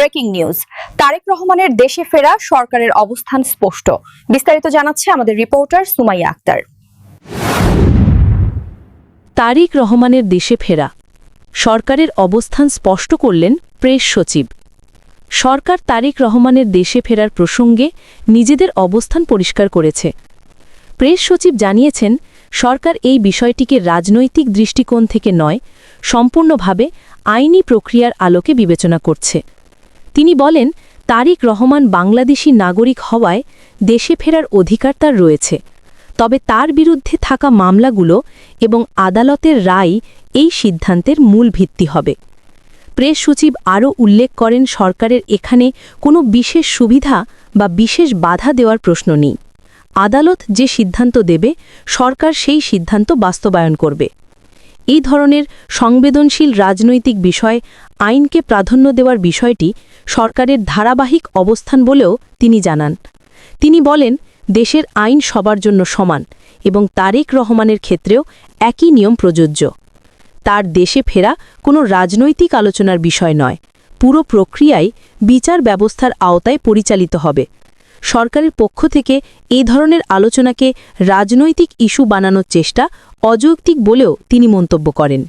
Breaking news. Tarique রহমানের দেশে ফেরা সরকারের অবস্থান স্পষ্ট। বিস্তারিত জানাচ্ছে আমাদের রিপোর্টার সুমাইয়া আক্তার। তারিক রহমানের দেশে ফেরা। সরকারের অবস্থান স্পষ্ট করলেন প্রেস সচিব। সরকার তারিক রহমানের দেশে ফেরার প্রসঙ্গে নিজেদের অবস্থান পরিষ্কার করেছে। প্রেস সচিব জানিয়েছেন, সরকার এই বিষয়টিকে রাজনৈতিক দৃষ্টিকোণ থেকে নয়, সম্পূর্ণভাবে আইনি প্রক্রিয়ার আলোকে বিবেচনা করছে। তিনি বলেন, তারিক রহমান বাংলাদেশি নাগরিক হওয়ায় দেশে ফেরার অধিকার তার রয়েছে। তবে তার বিরুদ্ধে থাকা মামলাগুলো এবং আদালতের রায় এই সিদ্ধান্তের মূল ভিত্তি হবে। প্রেস সচিব আরও উল্লেখ করেন, সরকারের এখানে কোনো বিশেষ সুবিধা বা বিশেষ বাধা দেওয়ার প্রশ্ন নেই। আদালত যে সিদ্ধান্ত দেবে, সরকার সেই সিদ্ধান্ত বাস্তবায়ন করবে। এই ধরনের সংবেদনশীল রাজনৈতিক বিষয় আইনকে প্রাধান্য দেওয়ার বিষয়টি সরকারের ধারাবাহিক অবস্থান বলেও তিনি জানান। তিনি বলেন, দেশের আইন সবার জন্য সমান এবং তারেক রহমানের ক্ষেত্রেও একই নিয়ম প্রযোজ্য। তার দেশে ফেরা কোনো রাজনৈতিক আলোচনার বিষয় নয়, পুরো প্রক্রিয়ায় বিচার ব্যবস্থার আওতায় পরিচালিত হবে। সরকারের পক্ষ থেকে এ ধরনের আলোচনাকে রাজনৈতিক ইস্যু বানানোর চেষ্টা অযৌক্তিক বলেও তিনি মন্তব্য করেন।